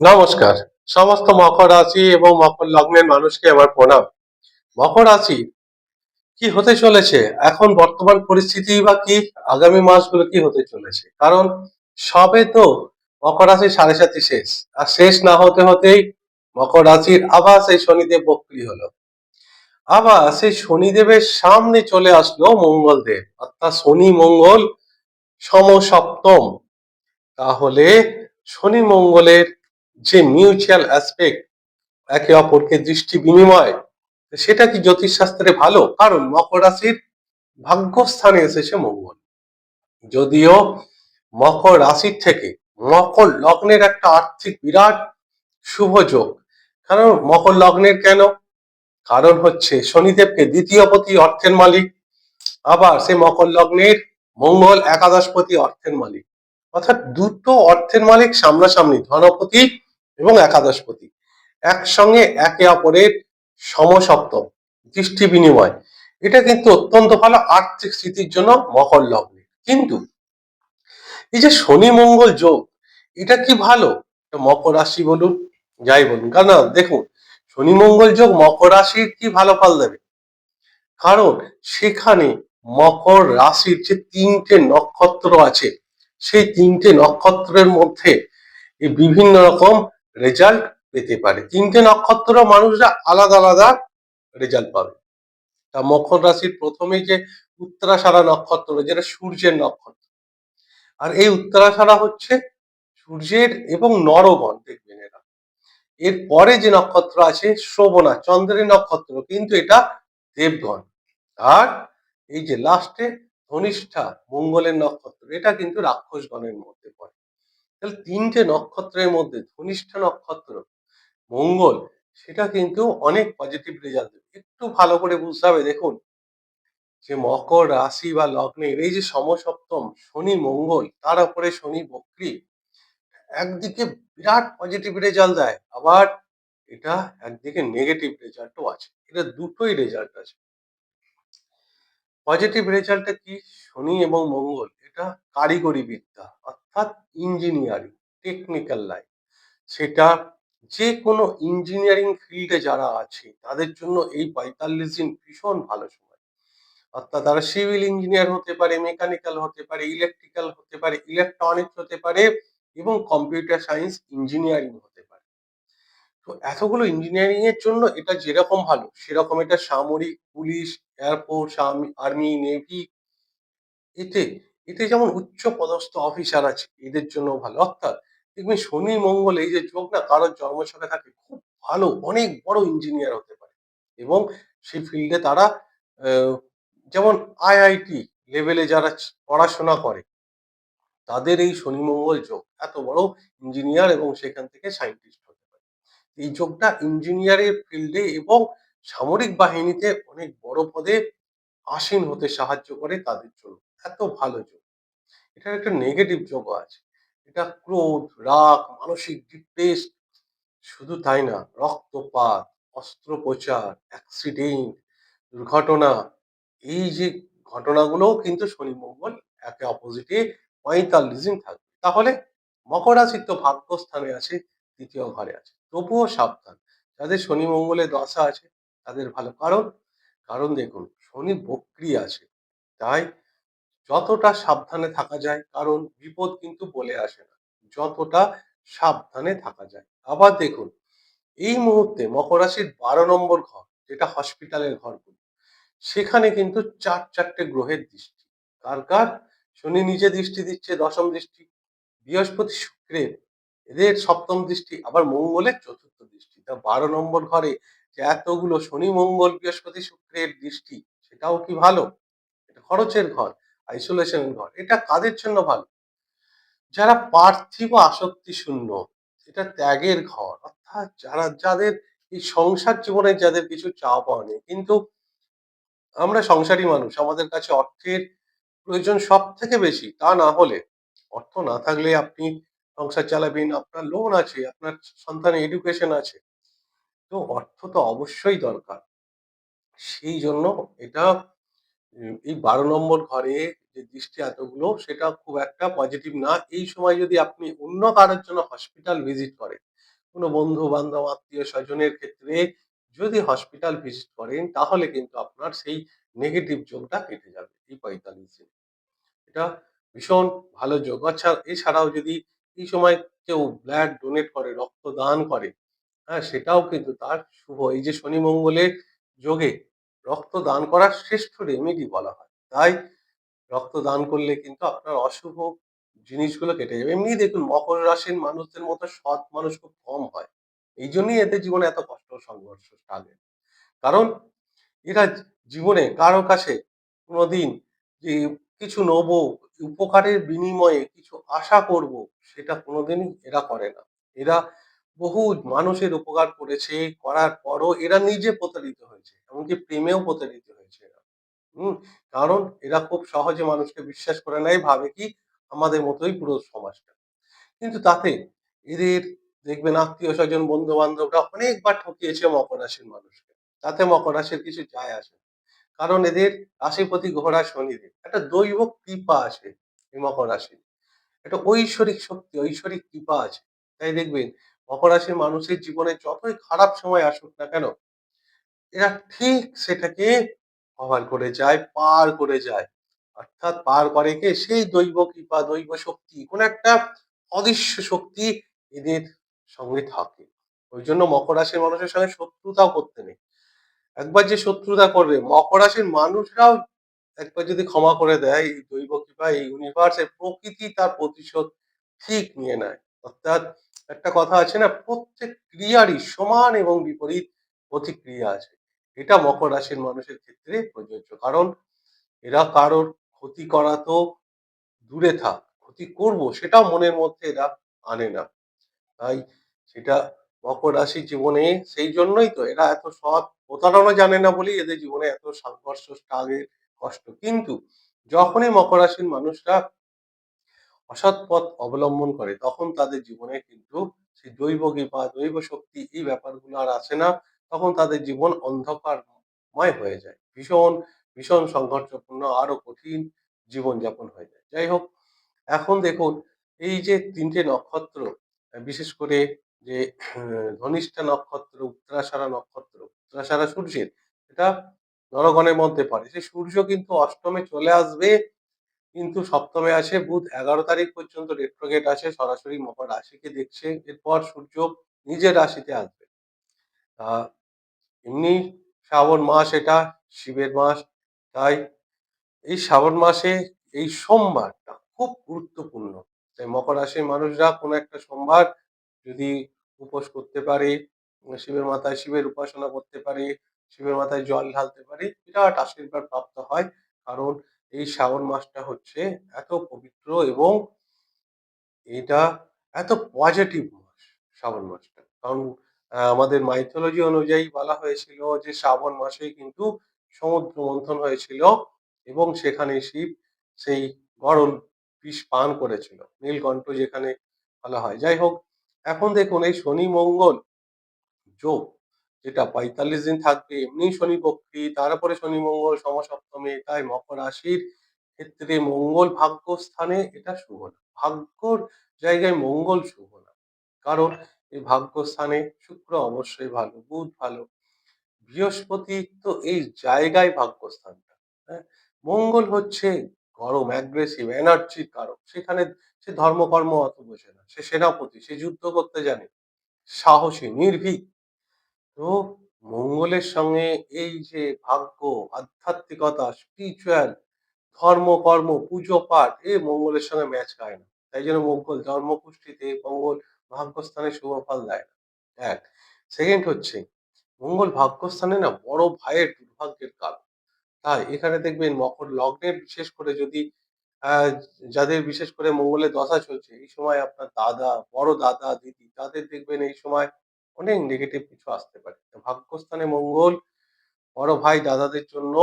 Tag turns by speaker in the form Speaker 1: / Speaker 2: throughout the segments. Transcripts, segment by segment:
Speaker 1: নমস্কার। সমস্ত মকর রাশি এবং মকর লগ্নের মানুষকে আমার প্রণাম। মকর রাশি, কি হতে চলেছে? এখন বর্তমান পরিস্থিতি বা কি আগামী মাসগুলো কি হতে চলেছে? কারণ সবে তো মকর রাশির সাড়ে সাতি শেষ। আর শেষ না হতে হতেই মকর রাশির আবার সেই শনিদেব বক্রি হলো। আবার সেই শনিদেবের সামনে চলে আসলো মঙ্গলদেব। অর্থাৎ শনি মঙ্গল সমসপ্তম তাহলে শনি মঙ্গলের যে মিউচুয়াল অ্যাসপেক্ট একে অপরকে দৃষ্টি বিনিময়, সেটা কি জ্যোতিষ শাস্ত্রে ভালো? কারণ মকর রাশির ভাগ্যস্থানে এসেছে মঙ্গল। যদিও মকর রাশির থেকে মকর লগ্নের একটা আর্থিক বিরাট শুভ যোগ। কারণ মকর লগ্নের কেন? কারণ হচ্ছে শনিদেবকে দ্বিতীয় পতি অর্থের মালিক, আবার সে মকর লগ্নের মঙ্গল একাদশপতি অর্থের মালিক। অর্থাৎ দুটো অর্থের মালিক সামনাসামনি ধনপতি এবং একাদশপতি। একসঙ্গে একে অপরের সমসপ্তম, দৃষ্টি বিনিময়। এটা কিন্তু অত্যন্ত ভালো আর্থিক স্থিতির জন্য মকর লগ্নে। কিন্তু এই যে শনি মঙ্গল যোগ, এটা কি ভালো? মকর রাশি বলুন, যাই বলুন। কারণ দেখুন, শনি মঙ্গল যোগ মকর রাশির কি ভালো ফল দেবে? কারণ সেখানে মকর রাশির যে তিনটে নক্ষত্র আছে, সেই তিনটে নক্ষত্রের মধ্যে বিভিন্ন রকম রেজাল্ট পেতে পারে। তিনটে নক্ষত্র মানুষরা আলাদা আলাদা রেজাল্ট পাবে। তা মকর রাশির প্রথমেই যে উত্তরাষাঢ়া নক্ষত্র যেটা সূর্যের নক্ষত্র। আর এই উত্তরাষাঢ়া হচ্ছে সূর্যের এবং নরগণ দেখবেন এরা। এর পরে যে নক্ষত্র আছে শ্রবণা চন্দ্রের নক্ষত্র, কিন্তু এটা দেবগণ। আর এই যে লাস্টে ধনিষ্ঠা, মঙ্গলের নক্ষত্র, এটা কিন্তু রাক্ষসগণের মধ্যে পড়ে। তাহলে তিনটে নক্ষত্রের মধ্যে ধনিষ্ঠা নক্ষত্র, মঙ্গল, সেটা কিন্তু অনেক পজিটিভ রেজাল্ট দেবে। একটু ভালো করে বুঝতে হবে, দেখুন। যে মকর রাশি বা লগ্নের এই যে সমসপ্তম শনি মঙ্গল, তার উপরে শনি বক্রি, একদিকে বিরাট পজিটিভ রেজাল্ট দেয়, আবার এটা একদিকে নেগেটিভ রেজাল্টও আছে। এটা দুটোই রেজাল্ট আছে। পজিটিভ রেজাল্টটা কি? শনি এবং মঙ্গল, এটা কারিগরি বিদ্যা ইঞ্জিনিয়ারিং টেকনিক্যাল লাইন সেটা যে কোনো ইঞ্জিনিয়ারিং ফিল্ডে যারা আছে, তাদের জন্য এই পঁয়তাল্লিশ দিন ভীষণ ভালো সময়। অর্থাৎ তারা সিভিল ইঞ্জিনিয়ার হতে পারে মেকানিক্যাল হতে পারে ইলেকট্রিক্যাল হতে পারে ইলেকট্রনিক্স হতে পারে এবং কম্পিউটার সায়েন্স ইঞ্জিনিয়ারিং হতে পারে। তো এতগুলো ইঞ্জিনিয়ারিং এর জন্য এটা যেরকম ভালো, সেরকম এটা সামরিক, পুলিশ এয়ারফোর্স আর্মি নেভি এতে এতে যেমন উচ্চ পদস্থ অফিসার আছে, এদের জন্য ভালো। অর্থাৎ দেখবেন শনি, মঙ্গল এই যে যোগ না, কারোর জন্মছকে থাকে খুব ভালো, অনেক বড় ইঞ্জিনিয়ার হতে পারে। এবং সেই ফিল্ডে তারা যেমন আইআইটি লেভেলে যারা পড়াশোনা করে, তাদের এই শনি, মঙ্গল যোগ এত বড় ইঞ্জিনিয়ার এবং সেখান থেকে সায়েন্টিস্ট হতে পারে। এই যোগটা ইঞ্জিনিয়ারের ফিল্ডে এবং সামরিক বাহিনীতে অনেক বড় পদে আসীন হতে সাহায্য করে তাদের জন্য। এত ভালো যোগ। এটার একটা নেগেটিভ যোগও আছে। এটা ক্রোধ, রাগ, মানসিক ডিপ্রেস শুধু তাই না, রক্তপাত, অস্ত্রোপচার অ্যাক্সিডেন্ট দুর্ঘটনা, এই যে ঘটনাগুলোও কিন্তু শনি মঙ্গল একে অপোজিটে পঁয়তাল্লিশ দিন থাকবে। তাহলে মকর রাশির তো ভাগ্যস্থানে আছে দ্বিতীয় ঘরে আছে। তবুও সাবধান। যাদের শনি মঙ্গলের দশা আছে, তাদের ভালো। কারণ কারণ দেখুন, শনি বক্রি আছে। তাই যতটা সাবধানে থাকা যায়, কারণ বিপদ কিন্তু বলে আসে না। যতটা সাবধানে থাকা যায়। আবার দেখুন, এই মুহূর্তে মকর রাশির বারো নম্বর ঘর, যেটা হসপিটালের ঘরগুলো, সেখানে কিন্তু চার, চারটে গ্রহের দৃষ্টি। কার কার? শনি নিজে দৃষ্টি দিচ্ছে, দশম দৃষ্টি, বৃহস্পতি শুক্রের এদের সপ্তম দৃষ্টি, আবার মঙ্গলের চতুর্থ দৃষ্টি। তা বারো নম্বর ঘরে যে এতগুলো শনি, মঙ্গল, বৃহস্পতি, শুক্রের দৃষ্টি, সেটাও কি ভালো? এটা খরচের ঘর। আইসোলেশনের ঘর। এটা কাদের জন্য ভালো? যারা পার্থিব আসক্তি শূন্য, এটা ত্যাগের ঘর। অর্থাৎ যারা, যাদের এই সংসার জীবনে যাদের কিছু পাওয়া নেই, কিন্তু আমরা সংসারী মানুষ, আমাদের কাছে অর্থের প্রয়োজন সব থেকে বেশি, তা না হলে, অর্থ না থাকলে আপনি সংসার চালাবেন, আপনার লোন আছে, আপনার সন্তানের এডুকেশন আছে। তো অর্থ তো অবশ্যই দরকার। সেই জন্য এটা এই বারো নম্বর ঘরে যে দৃষ্টি এতগুলো সেটা খুব একটা পজিটিভ না এই সময় যদি আপনি অন্য কারোর জন্য হসপিটাল ভিজিট করেন কোনো বন্ধু-বান্ধব, আত্মীয়-স্বজনের ক্ষেত্রে যদি হসপিটাল ভিজিট করেন তাহলে কিন্তু আপনার সেই নেগেটিভ যোগটা কেটে যাবে এই ৪৫ দিনে। এটা ভীষণ ভালো যোগ। আচ্ছা এছাড়াও যদি এই সময় কেউ ব্লাড ডোনেট করে, রক্তদান করে, হ্যাঁ? সেটাও কিন্তু তার শুভ। এই যে শনি মঙ্গলের যোগে রক্তদান করার শ্রেষ্ঠ রেমেডি বলা হয়। তাই রক্তদান করলে কিন্তু আপনার অশুভ জিনিসগুলো কেটে যাবে। এমনি দেখুন মকর রাশির মানুষদের মতো সৎ মানুষ খুব কম হয়। এইজন্যই এদের জীবনে এত কষ্ট সংঘর্ষ struggle কারণ এরা জীবনে কারও কাছে কোনোদিন যে কিছু নেব, উপকারের বিনিময়ে কিছু আশা করব সেটা কোনোদিনই এরা করে না। এরা বহু মানুষের উপকার করেছে, করার পরও এরা নিজে প্রতারিত হয়েছে। এমনকি প্রেমেও প্রতারিত হয়েছে এরা। হুম? কারণ এরা খুব সহজে মানুষকে বিশ্বাস করে নেয়, ভাবে কি আমাদের মতোই পুরো সমাজটা। কিন্তু তাতে এদের দেখবেন আত্মীয়-স্বজন, বন্ধু-বান্ধবরা অনেকবার ঠকিয়েছে মকর রাশির মানুষকে। তাতে মকর রাশির কিছু যায় আসে কারণ এদের রাশিপতি ঘোড়া শনিদেব। একটা দৈব কৃপা আছে এই মকর রাশির। একটা ঐশ্বরিক শক্তি, ঐশ্বরিক কৃপা আছে। তাই দেখবেন মকর রাশির মানুষের জীবনে যতই খারাপ সময় আসুক না কেন, এরা ঠিক সেটাকে কভার করে যায়, পার করে যায়। অর্থাৎ পার করে কে? সেই দৈব কৃপা, দৈব শক্তি, কোন একটা অদৃশ্য শক্তি এদের সঙ্গে থাকে। ওইজন্য মকর রাশির মানুষের সঙ্গে শত্রুতাও করতে নেই। একবার যে শত্রুতা করবে, মকর রাশির মানুষরাও একবার যদি ক্ষমা করে দেয় এই দৈব কৃপা, এই ইউনিভার্স, প্রকৃতি তার প্রতিশোধ ঠিক নিয়ে নেয়। অর্থাৎ একটা কথা আছে না? প্রত্যেক ক্রিয়ারই সমান এবং বিপরীত প্রতিক্রিয়া আছে। এটা মকর রাশির মানুষের ক্ষেত্রে প্রযোজ্য। কারণ এরা কারোর ক্ষতি করা তো দূরে থাক, ক্ষতি করব সেটাও মনের মধ্যে এরা আনে না। তাই সেটা মকর রাশির জীবনে সেই জন্যই তো এরা এত সৎ, প্রতারণা জানে না বলেই এদের জীবনে এত সংঘর্ষ, struggle, কষ্ট। কিন্তু যখনই মকর রাশির মানুষরা অসৎ পথ অবলম্বন করে তখন তাদের জীবনে কিন্তু সেই দৈব কৃপা, দৈব শক্তি এই ব্যাপারগুলো আর আসে না। তখন তাদের জীবন অন্ধকারময় হয়ে যায়। ভীষণ, ভীষণ সংঘর্ষপূর্ণ আরও কঠিন জীবনযাপন হয়ে যায়। যাই হোক, এখন দেখুন এই যে তিনটে নক্ষত্র বিশেষ করে যে ধনিষ্ঠা নক্ষত্র, উত্তরাষাঢ়া নক্ষত্র, উত্তরাষাঢ়া সূর্যের এটা নরগণের মধ্যে পড়ে। সেই সূর্য কিন্তু অষ্টমে চলে আসবে কিন্তু সপ্তমে আসে বুধ ১১ তারিখ পর্যন্ত রেট্রোগেট আছে সরাসরি মকর রাশিকে দেখছে। এরপর সূর্য নিজের রাশিতে আসবে। আ এমনি শ্রাবণ মাস এটা শিবের মাস। তাই এই শ্রাবণ মাসে এই সোমবারটা খুব গুরুত্বপূর্ণ। তাই মকর রাশির মানুষরা কোনো একটা সোমবার যদি উপোস করতে পারে, শিবের মাথায় শিবের উপাসনা করতে পারে, শিবের মাথায় জল ঢালতে পারে, বিরাট আশীর্বাদ প্রাপ্ত হয়। কারণ এই শ্রাবণ মাসটা হচ্ছে এত পবিত্র এবং এটা এত পজিটিভ মাস শ্রাবণ মাসটা। কারণ আমাদের মাইথোলজি অনুযায়ী বলা হয়েছিল যে শ্রাবণ মাসেই কিন্তু সমুদ্র মন্থন হয়েছিল এবং সেখানে শিব সেই গরল বিষ পান করেছিল। নীলকণ্ঠ যেখানে বলা হয়। যাই হোক, এখন দেখুন এই শনি মঙ্গল যোগ যেটা ৪৫ দিন থাকবে এমনি শনি বক্রী, তারপরে শনি মঙ্গল সমসপ্তমে তাই মকর রাশির ক্ষেত্রে মঙ্গল ভাগ্যস্থানে এটা শুভ না। ভাগ্যর জায়গায় মঙ্গল শুভ না। কারণ এই ভাগ্যস্থানে শুক্র অবশ্যই ভালো, বুধ ভালো। বৃহস্পতি তো এই জায়গায় ভাগ্যস্থানটা, হ্যাঁ? মঙ্গল হচ্ছে গরম, aggressive, এনার্জির কারক। সেখানে সে ধর্ম-কর্ম অত বোঝে না। সে সেনাপতি, সে যুদ্ধ করতে জানে। সাহসী, নির্ভীক। তো মঙ্গলের সঙ্গে এই যে ভাগ্য, আধ্যাত্মিকতা, স্পিরিচুয়াল, ধর্ম, কর্ম, পুজো-পাঠ এ মঙ্গলের সঙ্গে ম্যাচ খায় না। তাই জন্য মঙ্গল ধর্মপুষ্টিতে মঙ্গল ভাগ্যস্থানে শুভ ফল দেয় না। ১ সেকেন্ড হচ্ছে মঙ্গল ভাগ্যস্থানে না বড় ভাইয়ের দুর্ভাগ্যের কারক। তাই এখানে দেখবেন মকর লগ্নের বিশেষ করে যদি যাদের বিশেষ করে মঙ্গলের দশা চলছে এই সময় আপনার দাদা, বড় দাদা, দিদি তাদের দেখবেন এই সময় অনেক নেগেটিভ কিছু আসতে পারে। ভাগ্যস্থানে মঙ্গল বড় ভাই দাদাদের জন্য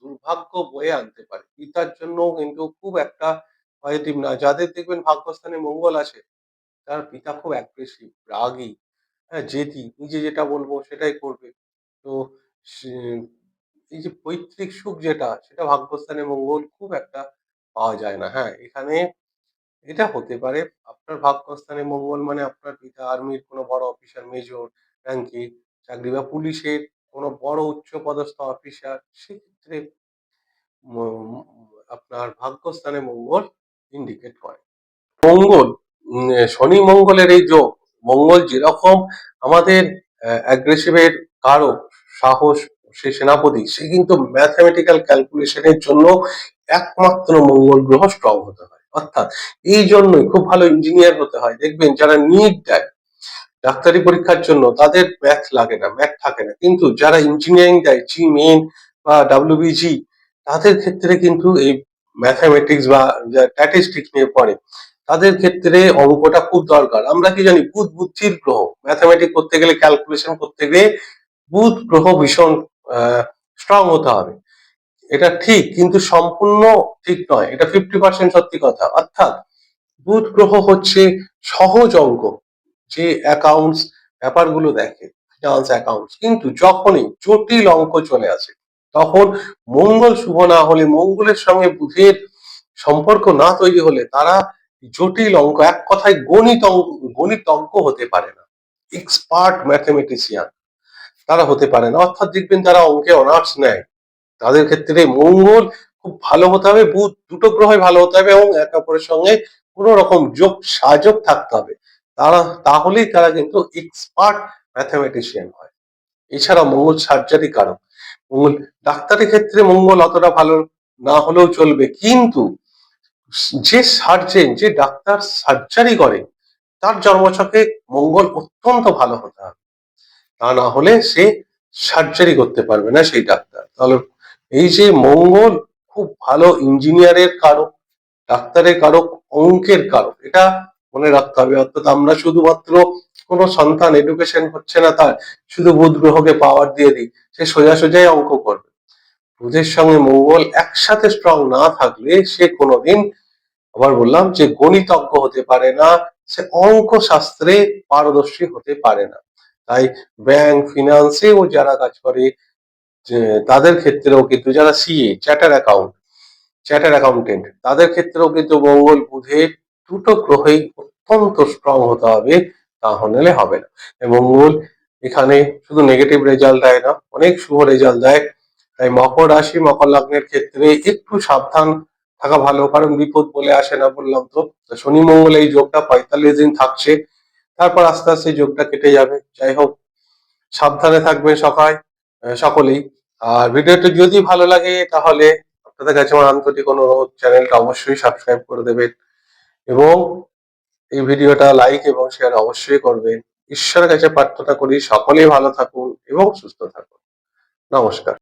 Speaker 1: দুর্ভাগ্য বয়ে আনতে পারে। পিতার জন্য কিন্তু খুব একটা পজিটিভ না। যাদের দেখবেন ভাগ্যস্থানে মঙ্গল আছে তার পিতা খুব অ্যাগ্রেসিভ, রাগী, হ্যাঁ? জেদি। নিজে যেটা বলব সেটাই করবে। তো এই যে পৈতৃক সুখ যেটা সেটা ভাগ্যস্থানে মঙ্গল খুব একটা পাওয়া যায় না। হ্যাঁ, এখানে এটা হতে পারে আপনার ভাগ্যস্থানে মঙ্গল মানে আপনার পিতা আর্মির কোনো বড় অফিসার মেজর র্যাঙ্কে চাকরি বা পুলিশের কোনো বড় উচ্চ পদস্থ অফিসার সেক্ষেত্রে আপনার ভাগ্যস্থানে মঙ্গল ইন্ডিকেট করে মঙ্গল শনি মঙ্গলের এই যোগ, মঙ্গল যেরকম আমাদের অ্যাগ্রেসিভের কারক, সাহস, সে সেনাপতি, সে কিন্তু ম্যাথমেটিক্যাল ক্যালকুলেশনের জন্য একমাত্র মঙ্গল গ্রহ স্ট্রং হতে হয়। অর্থাৎ এই জন্যই খুব ভালো ইঞ্জিনিয়ার হতে হয়। দেখবেন যারা নিট দেয়, ডাক্তারি পরীক্ষার জন্য তাদের ম্যাথ লাগে না ম্যাথ থাকে না। কিন্তু যারা ইঞ্জিনিয়ারিং দেয় জি মেন বা ডাব্লিউবিজি তাদের ক্ষেত্রে কিন্তু এই ম্যাথামেটিক্স বা স্ট্যাটিস্টিক্স নিয়ে পড়ে তাদের ক্ষেত্রে অঙ্কটা খুব দরকার। আমরা কি জানি, বুধ বুদ্ধির গ্রহ। ম্যাথামেটিক্স করতে গেলে ক্যালকুলেশন করতে গেলে বুধ গ্রহ ভীষণ স্ট্রং হতে হবে। এটা ঠিক, কিন্তু সম্পূর্ণ ঠিক নয়। এটা ফিফটি পার্সেন্ট সত্যি কথা। অর্থাৎ বুধ গ্রহ হচ্ছে সহজ অঙ্ক, যে অ্যাকাউন্টস ব্যাপারগুলো দেখে ফিনান্স অ্যাকাউন্টস কিন্তু যখনই জটিল অঙ্ক চলে আসে, তখন মঙ্গল শুভ না হলে, মঙ্গলের সঙ্গে বুধের সম্পর্ক না তৈরি হলে, তারা জটিল অঙ্ক, এক কথায় গণিত অঙ্ক গণিত অঙ্ক হতে পারে না। এক্সপার্ট ম্যাথমেটিশিয়ান তারা হতে পারে না। অর্থাৎ দেখবেন তারা অঙ্কে অনার্স নেয়, তাদের ক্ষেত্রে মঙ্গল খুব ভালো হতে হবে, বুধ দুটো গ্রহই ভালো হতে হবে এবং একে অপরের সঙ্গে কোন রকম যোগ সাযোগ থাকতে হবে। তারা, তাহলেই তারা কিন্তু এক্সপার্ট ম্যাথামেটিশিয়ান হয়। এছাড়া মঙ্গল সার্জারি কারক। মঙ্গল, ডাক্তারের ক্ষেত্রে মঙ্গল অতটা ভালো না হলেও চলবে। কিন্তু যে সার্জেন যে ডাক্তার সার্জারি করে, তার জন্মছকে মঙ্গল অত্যন্ত ভালো হতে হবে। তা না হলে সে সার্জারি করতে পারবে না সেই ডাক্তার। তাহলে এই যে মঙ্গল খুব ভালো ইঞ্জিনিয়ারের কারক, ডাক্তারের কারক, অঙ্কের কারক, এটা মনে রাখতে হবে। অর্থাৎ আমরা শুধুমাত্র কোনো সন্তান এডুকেশন হচ্ছে না, তার শুধু বুধ গ্রহকে পাওয়ার দিয়ে দিই, সে সোজা সোজাই অঙ্ক করবে। বুধের সঙ্গে মঙ্গল একসাথে স্ট্রং না থাকলে সে কোনোদিন আবার বললাম যে গণিতজ্ঞ হতে পারে না, সে অঙ্ক শাস্ত্রে পারদর্শী হতে পারে না। তাই ব্যাংক ফিনান্সেও যারা কাজ করে তাদের ক্ষেত্রেও কিন্তু যারা CA, chartered account, chartered accountant, তাদের ক্ষেত্রেও কিন্তু মঙ্গল বুধের দুটো গ্রহেই অত্যন্ত স্ট্রং হতে হবে তাহলে হবে না। মঙ্গল এখানে শুধু নেগেটিভ রেজাল্ট দেয় না, অনেক শুভ রেজাল্ট দেয়। তাই মকর রাশি, মকর লগ্নের ক্ষেত্রে একটু সাবধান থাকা ভালো, কারণ বিপদ বলে আসে না বললাম তো। শনি মঙ্গল এই যোগটা পঁয়তাল্লিশ দিন থাকছে। তারপর আস্তে আস্তে যোগটা কেটে যাবে। যাই হোক, সাবধানে থাকবেন সকাল সকলেই। আর ভিডিওটি যদি ভালো লাগে, তাহলে আপনাদের কাছে আমার আন্তরিক অনুরোধ, চ্যানেলটা অবশ্যই সাবস্ক্রাইব করে দেবেন। এবং এই ভিডিওটা লাইক এবং শেয়ার অবশ্যই করবেন। ঈশ্বরের কাছে প্রার্থনা করি, সকলেই ভালো থাকুন এবং সুস্থ থাকুন। নমস্কার।